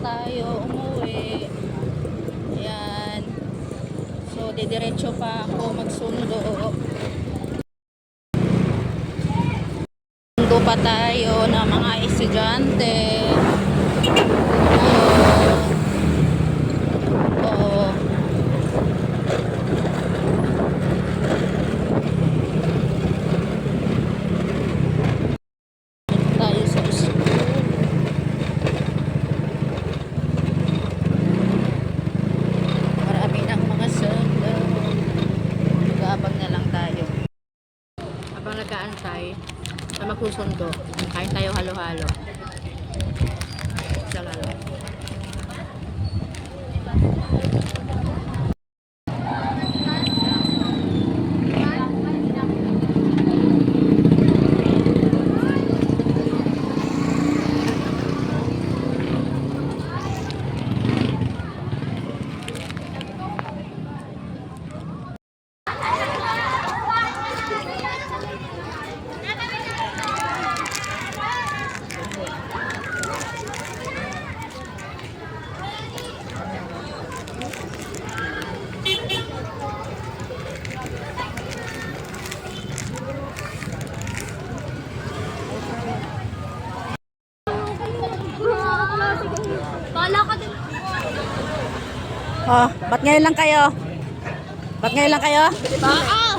tayo umuwi. Ayan. So, didiretso pa ako magsundo. Sundo pa tayo ng mga estudyante. Oo. Oo. tayo sa school. Marami ng mga sundo. Nag-aabang na lang tayo. Habang nag-aantay na magsusundo, kain tayo halo-halo. Kala ka din. Oh, ba't ngayon lang kayo? Ba't ngayon lang kayo? Baka!